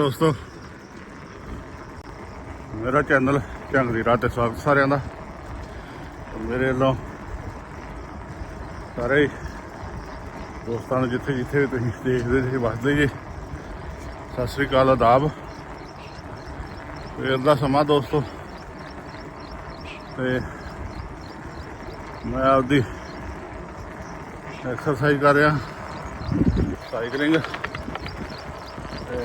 ਦੋਸਤੋ, ਮੇਰਾ ਚੈਨਲ ਝੰਗ ਦੀ ਰਾਹ ਤੇ ਸਵਾਗਤ ਸਾਰਿਆਂ ਦਾ। ਮੇਰੇ ਵੱਲੋਂ ਸਾਰੇ ਦੋਸਤਾਂ ਨੂੰ ਜਿੱਥੇ ਜਿੱਥੇ ਵੀ ਤੁਸੀਂ ਦੇਖਦੇ ਸੀ ਵੱਸਦੇ ਜੀ, ਸਤਿ ਸ੍ਰੀ ਅਕਾਲ, ਆਦਾਬ। ਸਵੇਰ ਦਾ ਸਮਾਂ ਦੋਸਤੋ, ਤੇ ਮੈਂ ਆਪਦੀ ਐਕਸਰਸਾਈਜ਼ ਕਰ ਰਿਹਾ ਸਾਈਕਲਿੰਗ ਤੇ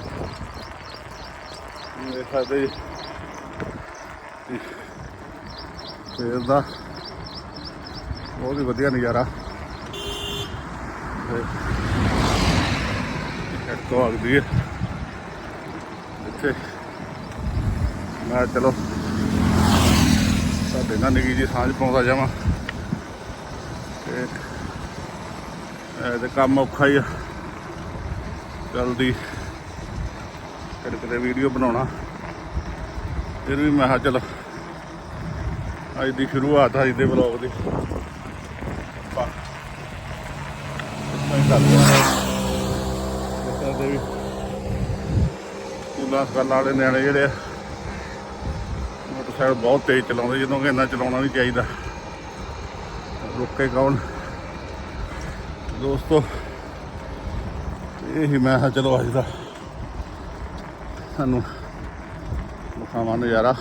ਦੇਖ ਸਕਦੇ ਜੀ। ਸਵੇਰ ਦਾ ਬਹੁਤ ਹੀ ਵਧੀਆ ਨਜ਼ਾਰਾ। ਤੇ ਇੱਕ ਤੋਂ ਆਗਦੀ ਹੈ। ਇੱਥੇ ਮੈਂ ਚਲੋ ਸਾਡੇ ਨਾਲ ਨਿੱਕੀ ਜੀ ਸਾਂਝ ਪਾਉਂਦਾ ਜਾਵਾਂ। ਤੇ ਇਹ ਤੇ ਕੰਮ ਔਖਾ ਹੀ ਆ। ਜਲਦੀ ਕਿਤੇ ਵੀਡੀਓ ਬਣਾਉਣਾ। ਫਿਰ ਵੀ ਮੈਂ ਹਾਂ ਚਲ ਅੱਜ ਦੀ ਸ਼ੁਰੂਆਤ ਅੱਜ ਦੇ ਵਲੌਗ ਦੀ। ਆਪਾਂ ਦੇ ਵੀ ਸਕੂਲਾਂ, ਸਕਾਲਾਂ ਵਾਲੇ ਨਿਆਣੇ ਜਿਹੜੇ ਆ, ਮੋਟਰਸਾਈਕਲ ਬਹੁਤ ਤੇਜ਼ ਚਲਾਉਂਦੇ, ਜਦੋਂ ਕਿ ਇੰਨਾ ਚਲਾਉਣਾ ਨਹੀਂ ਚਾਹੀਦਾ। ਰੁਕੇ ਕੌਣ? ਦੋਸਤੋ, ਇਹ ਹੀ ਮੈਂ ਹਾਂ ਚਲੋ ਅੱਜ ਦਾ। ਸਾਨੂੰ ਮੁਖਾਵਾਂ ਨਜ਼ਾਰਾ।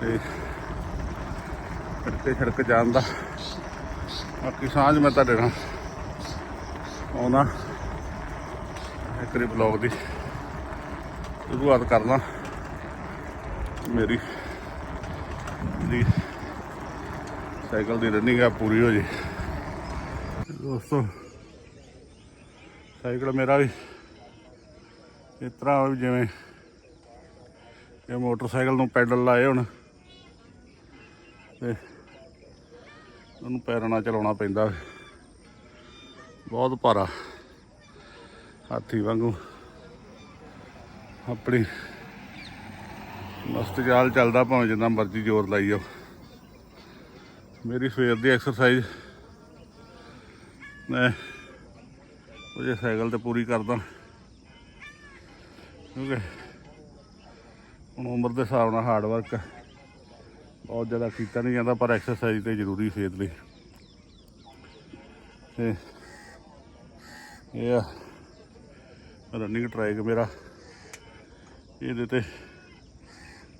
ਤੇ ਸੜਕੇ ਸੜਕ ਜਾਣ ਦਾ। ਬਾਕੀ ਸਾਂਝ ਮੈਂ ਤੁਹਾਡੇ ਨਾਲ ਆਉਣਾ। ਇੱਕ ਬਲੌਗ ਦੀ ਸ਼ੁਰੂਆਤ ਕਰਨਾ। ਮੇਰੀ ਦੀ ਸਾਈਕਲ ਦੀ ਰਨਿੰਗ ਆ, ਪੂਰੀ ਹੋ ਜੇ। ਦੋਸਤੋ, ਸਾਈਕਲ ਮੇਰਾ ਵੀ ਇਸ ਤਰ੍ਹਾਂ ਵੀ ਜਿਵੇਂ ਇਹ ਮੋਟਰਸਾਈਕਲ ਨੂੰ ਪੈਡਲ ਲਾਏ ਹੁਣ। ਤੇ ਉਹਨੂੰ ਪੈਰਾਂ ਨਾਲ ਚਲਾਉਣਾ ਪੈਂਦਾ। ਬਹੁਤ ਭਾਰਾ ਹਾਥੀ ਵਾਂਗੂ। ਆਪਣੀ ਮਸਤ ਚਾਲ ਚੱਲਦਾ ਭਾਵੇਂ ਜਿੰਨਾ ਮਰਜ਼ੀ ਜ਼ੋਰ ਲਾਈ ਜਾਓ ਮੇਰੀ ਸਵੇਰ ਦੀ ਐਕਸਰਸਾਈਜ਼ ਮੈਂ ਉਹਦੇ ਸਾਈਕਲ ਤੇ ਪੂਰੀ ਕਰਦਾ। ਕਿਉਂਕਿ ਉਮਰ ਦੇ ਹਿਸਾਬ ਨਾਲ ਹਾਰਡ ਵਰਕ ਬਹੁਤ ਜ਼ਿਆਦਾ ਕੀਤਾ ਨਹੀਂ ਜਾਂਦਾ, ਪਰ ਐਕਸਰਸਾਈਜ਼ ਤੇ ਜ਼ਰੂਰੀ ਸਿਹਤ ਲਈ। ਤੇ ਇਹ ਆ ਰਨਿੰਗ ਟਰੈਕ ਮੇਰਾ। ਇਹਦੇ ਤੇ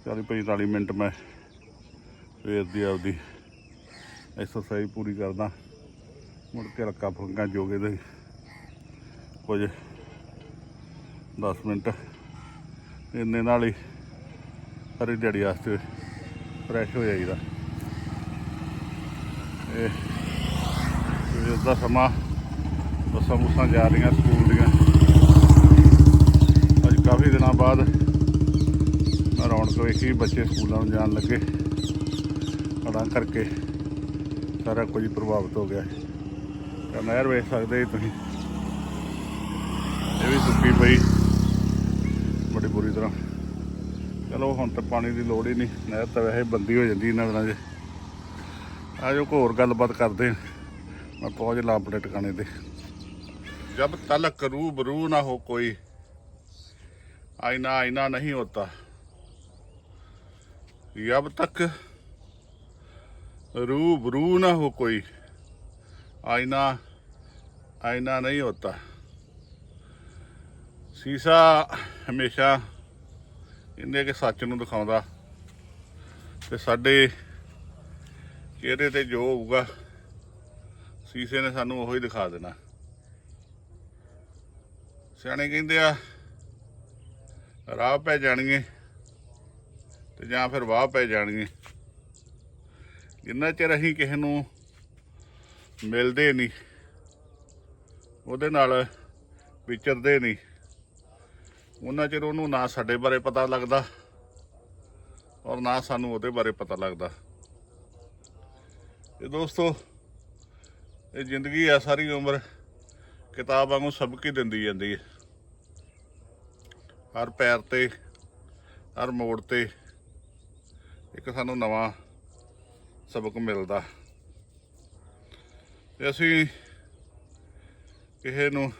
40 45 ਮਿੰਟ ਮੈਂ ਸਵੇਰ ਦੀ ਆਪਦੀ ਐਕਸਰਸਾਈਜ਼ ਪੂਰੀ ਕਰਦਾ। ਮੁੜ ਕੇ ਲੱਕਾ ਫੁਲਕਾ ਜੋਗੇ ਦੇ ਕੁਝ 10 ਮਿੰਟ। ਇੰਨੇ ਨਾਲ ਹੀ ਸਾਰੀ ਦਿਹਾੜੀ ਵਾਸਤੇ ਫਰੈਸ਼ ਹੋ ਜਾਈਦਾ। ਇਹ ਸਵੇਰ ਦਾ ਸਮਾਂ, ਬੱਸਾਂ ਬੁੱਸਾਂ ਜਾ ਰਹੀਆਂ, ਸਕੂਲ ਦੀਆਂ। ਅੱਜ ਕਾਫੀ ਦਿਨਾਂ ਬਾਅਦ ਮੈਂ ਰੌਣਕ ਵੇਖੀ, ਬੱਚੇ ਸਕੂਲਾਂ ਨੂੰ ਜਾਣ ਲੱਗੇ। ਅੜਾਂ ਕਰਕੇ ਸਾਰਾ ਕੁਝ ਪ੍ਰਭਾਵਿਤ ਹੋ ਗਿਆ। ਤਾਂ ਨਹਿਰ ਵੇਖ ਸਕਦੇ ਤੁਸੀਂ। ਇਹ ਵੀ ਸੁੱਕੀ ਪਈ ਬੜੀ ਬੁਰੀ ਤਰ੍ਹਾਂ ਚਲੋ, ਹੁਣ ਤਾਂ ਪਾਣੀ ਦੀ ਲੋੜ ਹੀ ਨਹੀਂ। ਨਹਿਰ ਤਾਂ ਵੈਸੇ ਬੰਦੀ ਹੋ ਜਾਂਦੀ ਇਹਨਾਂ ਦਿਨਾਂ 'ਚ। ਆਜੋ ਹੋਰ ਗੱਲਬਾਤ ਕਰਦੇ ਮੈਂ ਪਹੁੰਚ ਲਾ ਆਪਣੇ ਟਿਕਾਣੇ ਤੇ। ਜਬ ਤਲਕ ਰੂ ਬਰੂ ਨਾ ਹੋ ਕੋਈ, ਆਇਨਾ ਆਇਨਾ ਨਹੀਂ ਹੋਤਾ। ਜਬ ਤੱਕ ਰੂ ਬਰੂ ਨਾ ਹੋ ਕੋਈ, ਆਇਨਾ ਆਇਨਾ ਨਹੀਂ ਹੋਤਾ। ਸੀਸਾ ਹਮੇਸ਼ਾ ਕਹਿੰਦੇ ਕਿ ਸੱਚ ਨੂੰ ਦਿਖਾਉਂਦਾ। ਤੇ ਸਾਡੇ ਚਿਹਰੇ ਤੇ ਜੋ ਹੋਊਗਾ, ਸੀਸੇ ਨੇ ਸਾਨੂੰ ਉਹੀ ਦਿਖਾ ਦੇਣਾ। ਸਿਆਣੇ ਕਹਿੰਦੇ ਆ, ਰਾਹ ਪੈ ਜਾਣਗੇ ਤੇ ਜਾਂ ਫਿਰ ਵਾਹ ਪੈ ਜਾਣਗੇ। ਜਿੰਨਾ ਚਿਰ ਅਸੀਂ ਕਿਸੇ ਨੂੰ ਮਿਲਦੇ ਨਹੀਂ, ਉਹਦੇ ਨਾਲ ਵਿਚਰਦੇ ਨਹੀਂ। ਉਹਨਾਂ ਚਿਰ ਉਹਨੂੰ ਨਾ ਸਾਡੇ ਬਾਰੇ ਪਤਾ ਲੱਗਦਾ ਔਰ ਨਾ ਸਾਨੂੰ ਉਹਦੇ ਬਾਰੇ ਪਤਾ ਲੱਗਦਾ। ਇਹ ਦੋਸਤੋ, ਇਹ ਜ਼ਿੰਦਗੀ ਆ, ਸਾਰੀ ਉਮਰ ਕਿਤਾਬ ਵਾਂਗੂ ਸਬਕ ਹੀ ਦਿੰਦੀ ਜਾਂਦੀ ਹੈ। ਹਰ ਪੈਰ ਤੇ, ਹਰ ਮੋੜ ਤੇ ਇੱਕ ਸਾਨੂੰ ਨਵਾਂ ਸਬਕ ਮਿਲਦਾ। ਤੇ ਅਸੀਂ ਕਿਸੇ ਨੂੰ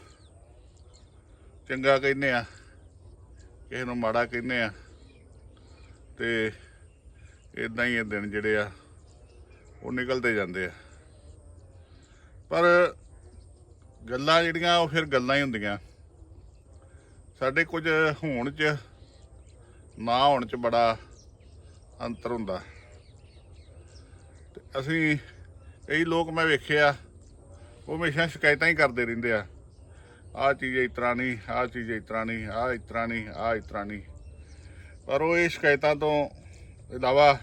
ਚੰਗਾ ਕਹਿੰਦੇ ਆ ਕਿਸੇ ਨੂੰ ਮਾੜਾ ਕਹਿੰਦੇ ਆ। ਤੇ ਇਦਾਂ ਹੀ ਇਹ ਦਿਨ ਜਿਹੜੇ ਆ, ਉਹ ਨਿਕਲਦੇ ਜਾਂਦੇ ਆ। ਪਰ ਗੱਲਾਂ ਜਿਹੜੀਆਂ, ਉਹ ਫਿਰ ਗੱਲਾਂ ਹੀ ਹੁੰਦੀਆਂ। ਸਾਡੇ ਕੁਝ ਹੋਣ ਚ, ਨਾ ਹੋਣ ਚ ਬੜਾ ਅੰਤਰ ਹੁੰਦਾ। ਤੇ ਅਸੀਂ ਕਈ ਲੋਕ ਮੈਂ ਵੇਖਿਆ, ਉਹ ਹਮੇਸ਼ਾ ਸ਼ਿਕਾਇਤਾਂ ਹੀ ਕਰਦੇ ਰਹਿੰਦੇ ਆ। ਆਹ ਚੀਜ਼ ਇਸ ਤਰ੍ਹਾਂ ਨਹੀਂ ਆਹ ਚੀਜ਼ ਇਸ ਤਰ੍ਹਾਂ ਨਹੀਂ ਆਹ ਇਸ ਤਰ੍ਹਾਂ ਨਹੀਂ ਆਹ ਇਸ ਤਰ੍ਹਾਂ ਨਹੀਂ। ਪਰ ਉਹ ਇਹ ਸ਼ਿਕਾਇਤਾਂ ਤੋਂ ਇਲਾਵਾ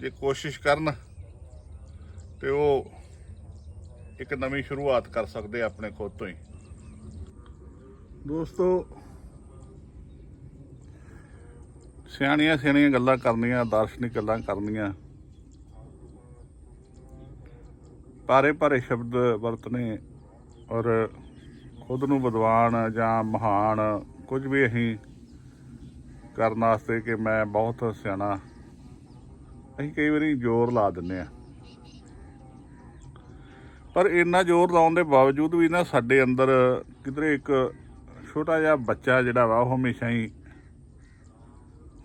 ਜੇ ਕੋਸ਼ਿਸ਼ ਕਰਨ ਤੇ ਉਹ ਇੱਕ ਨਵੀਂ ਸ਼ੁਰੂਆਤ ਕਰ ਸਕਦੇ ਆਪਣੇ ਖੁਦ ਤੋਂ ਹੀ। ਦੋਸਤੋ, ਸਿਆਣੀਆਂ ਸਿਆਣੀਆਂ ਗੱਲਾਂ ਕਰਨੀਆਂ, ਦਾਰਸ਼ਨਿਕ ਗੱਲਾਂ ਕਰਨੀਆਂ। ਭਾਰੇ ਭਾਰੇ ਸ਼ਬਦ ਵਰਤਨੇ ਔਰ ਖੁਦ ਨੂੰ ਵਿਦਵਾਨ ਜਾਂ ਮਹਾਨ, ਕੁਝ ਵੀ ਅਸੀਂ ਕਰਨ ਵਾਸਤੇ ਕਿ ਮੈਂ ਬਹੁਤ ਸਿਆਣਾ, ਅਸੀਂ ਕਈ ਵਾਰੀ ਜ਼ੋਰ ਲਾ ਦਿੰਨੇ ਆ ਪਰ ਇੰਨਾ ਜ਼ੋਰ ਲਾਉਣ ਦੇ ਬਾਵਜੂਦ ਵੀ ਨਾ ਸਾਡੇ ਅੰਦਰ ਕਿਧਰੇ ਇੱਕ ਛੋਟਾ ਜਿਹਾ ਬੱਚਾ ਜਿਹੜਾ ਵਾ, ਉਹ ਹਮੇਸ਼ਾ ਹੀ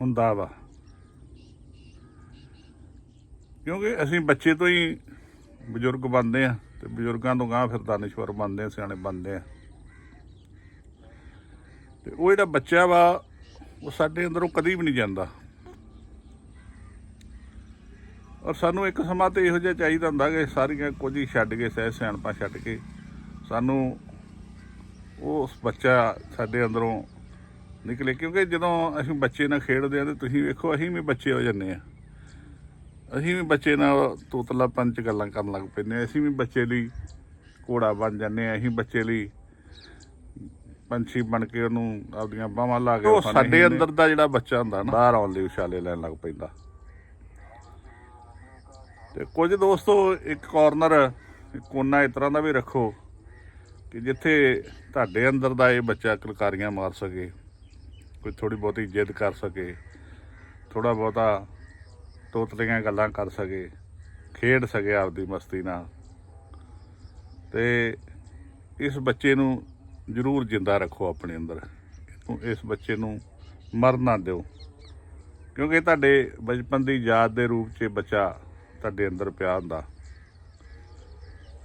ਹੁੰਦਾ ਵਾ। ਕਿਉਂਕਿ ਅਸੀਂ ਬੱਚੇ ਤੋਂ ਹੀ ਬਜ਼ੁਰਗ ਬਣਦੇ ਆ ਤੇ ਬਜ਼ੁਰਗਾਂ ਤੋਂ ਗਾਂ ਫਿਰ ਦਾਨਿਸ਼ਵਰ ਬਣਦੇ ਆ, ਸਿਆਣੇ ਬਣਦੇ ਆ। ਤੇ ਉਹ ਜਿਹੜਾ ਬੱਚਾ ਵਾ, ਉਹ ਸਾਡੇ ਅੰਦਰੋਂ ਕਦੀ ਵੀ ਨਹੀਂ ਜਾਂਦਾ। ਔਰ ਸਾਨੂੰ ਇੱਕ ਸਮਾਂ ਤੇ ਇਹੋ ਜਿਹਾ ਚਾਹੀਦਾ ਹੁੰਦਾ ਕਿ ਸਾਰੀਆਂ ਕੁਝ ਹੀ ਛੱਡ ਕੇ, ਸਹਿ ਸਿਆਣਪਾਂ ਛੱਡ ਕੇ ਸਾਨੂੰ ਉਹ ਬੱਚਾ ਸਾਡੇ ਅੰਦਰੋਂ ਨਿਕਲੇ। ਕਿਉਂਕਿ ਜਦੋਂ ਅਸੀਂ ਬੱਚੇ ਨਾਲ ਖੇਡਦੇ ਆ ਤੇ ਤੁਸੀਂ ਵੇਖੋ, ਅਸੀਂ ਵੀ ਬੱਚੇ ਹੋ ਜੰਨੇ ਆ ਅਸੀਂ ਵੀ ਬੱਚੇ ਨਾਲ ਤੋਤਲਾ ਪੰਚ ਗੱਲਾਂ ਕਰਨ ਲੱਗ ਪੈਂਦੇ ਹਾਂ। ਅਸੀਂ ਵੀ ਬੱਚੇ ਲਈ ਘੋੜਾ ਬਣ ਜਾਂਦੇ ਆ ਅਸੀਂ ਬੱਚੇ ਲਈ ਪੰਛੀ ਬਣ ਕੇ ਉਹਨੂੰ ਆਪਦੀਆਂ ਬਾਹਾਂ ਲਾ ਕੇ ਉਹ ਸਾਡੇ ਅੰਦਰ ਦਾ ਜਿਹੜਾ ਬੱਚਾ ਹੁੰਦਾ ਨਾ ਬਾਹਰ ਆਉਣ ਲਈ ਉਛਾਲੇ ਲੈਣ ਲੱਗ ਪੈਂਦਾ। ਤੇ ਕੁਝ ਦੋਸਤੋ ਇੱਕ ਕਾਰਨਰ ਕੋਨਾ ਇਸ ਤਰ੍ਹਾਂ ਦਾ ਵੀ ਰੱਖੋ ਕਿ ਜਿੱਥੇ ਤੁਹਾਡੇ ਅੰਦਰ ਦਾ ਇਹ ਬੱਚਾ ਕਲਕਾਰੀਆਂ ਮਾਰ ਸਕੇ ਕੋਈ ਥੋੜੀ ਬਹੁਤੀ ਜਿੱਦ ਕਰ ਸਕੇ ਥੋੜਾ ਬਹੁਤਾ ਤੋਤਲੀਆਂ ਗੱਲਾਂ ਕਰ ਸਕੇ ਖੇਡ ਸਕੇ ਆਪਦੀ ਮਸਤੀ ਨਾਲ। ਤੇ ਇਸ ਬੱਚੇ ਨੂੰ ਜ਼ਰੂਰ ਜਿੰਦਾ ਰੱਖੋ ਆਪਣੇ ਅੰਦਰ। ਇਸ ਬੱਚੇ ਨੂੰ ਮਰ ਨਾ ਦਿਓ। ਕਿਉਂਕਿ ਤੁਹਾਡੇ ਬਚਪਨ ਦੀ ਯਾਦ ਦੇ ਰੂਪ 'ਚ ਬੱਚਾ ਤੁਹਾਡੇ ਅੰਦਰ ਪਿਆ ਹੁੰਦਾ।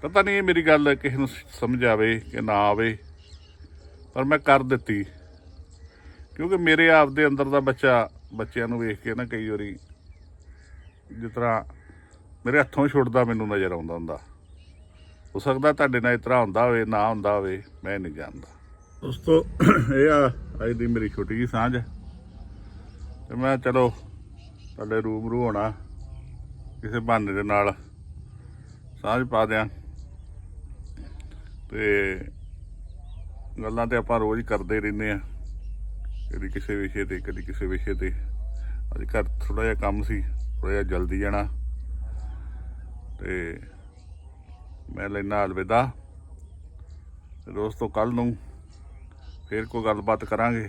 ਪਤਾ ਨਹੀਂ ਇਹ ਮੇਰੀ ਗੱਲ ਕਿਸੇ ਨੂੰ ਸਮਝ ਆਵੇ ਕਿ ਨਾ ਆਵੇ, ਪਰ ਮੈਂ ਕਰ ਦਿੱਤੀ। ਕਿਉਂਕਿ ਮੇਰੇ ਆਪ ਦੇ ਅੰਦਰ ਦਾ ਬੱਚਾ ਬੱਚਿਆਂ ਨੂੰ ਵੇਖ ਕੇ ਨਾ ਕਈ ਵਾਰੀ ਜਿਸ ਤਰ੍ਹਾਂ ਮੇਰੇ ਹੱਥੋਂ ਛੁੱਟਦਾ ਮੈਨੂੰ ਨਜ਼ਰ ਆਉਂਦਾ ਹੁੰਦਾ। ਹੋ ਸਕਦਾ ਤੁਹਾਡੇ ਨਾਲ ਇਸ ਹੁੰਦਾ ਹੋਵੇ, ਨਾ ਹੁੰਦਾ ਹੋਵੇ, ਮੈਂ ਨਹੀਂ ਜਾਣਦਾ। ਦੋਸਤੋ, ਇਹ ਆ, ਅੱਜ ਦੀ ਮੇਰੀ ਛੋਟੀ ਜੀ ਸਾਂਝ। ਤੇ ਮੈਂ ਚਲੋ, ਤੁਹਾਡੇ ਰੂਬਰੂ ਹੋਣਾ, ਕਿਸੇ ਬਹਾਨੇ ਦੇ ਨਾਲ ਸਾਂਝ ਪਾ ਦਿਆਂ। ਤੇ ਗੱਲਾਂ ਤੇ ਆਪਾਂ ਰੋਜ਼ ਕਰਦੇ ਰਹਿੰਦੇ ਆ ਕਦੀ ਕਿਸੇ ਵਿਸ਼ੇ ਤੇ, ਕਦੀ ਕਿਸੇ ਵਿਸ਼ੇ ਤੇ। ਅੱਜ ਘਰ ਥੋੜਾ ਜਿਹਾ ਕੰਮ ਸੀ ਥੋੜਾ ਜਿਹਾ ਜਲਦੀ ਜਾਣਾ। ਤੇ ਮੈਂ ਲੈਣਾ ਅਲਵਿਦਾ। ਦੋਸਤੋ ਕੱਲ ਨੂੰ ਫੇਰ ਕੋਈ ਗੱਲਬਾਤ ਕਰਾਂਗੇ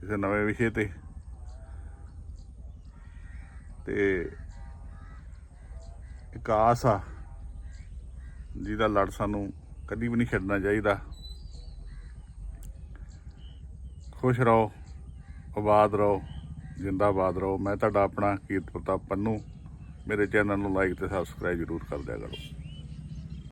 ਕਿਸੇ ਨਵੇਂ ਵਿਸ਼ੇ ਤੇ। ਤੇ ਇੱਕ ਆਸ ਆ, ਜਿਹਦਾ ਲੜ ਸਾਨੂੰ ਕਦੀ ਵੀ ਨਹੀਂ ਛੱਡਣਾ ਚਾਹੀਦਾ। ਖੁਸ਼ ਰਹੋ, ਆਬਾਦ ਰਹੋ, ਜਿੰਦਾਬਾਦ ਰਹੋ। ਮੈਂ ਤੁਹਾਡਾ ਆਪਣਾ ਕੀਰਤ ਪ੍ਰਤਾਪ ਪੰਨੂ। ਮੇਰੇ ਚੈਨਲ ਨੂੰ ਲਾਈਕ ਤੇ ਸਬਸਕ੍ਰਾਈਬ ਜ਼ਰੂਰ ਕਰ ਦਿਆ ਕਰੋ।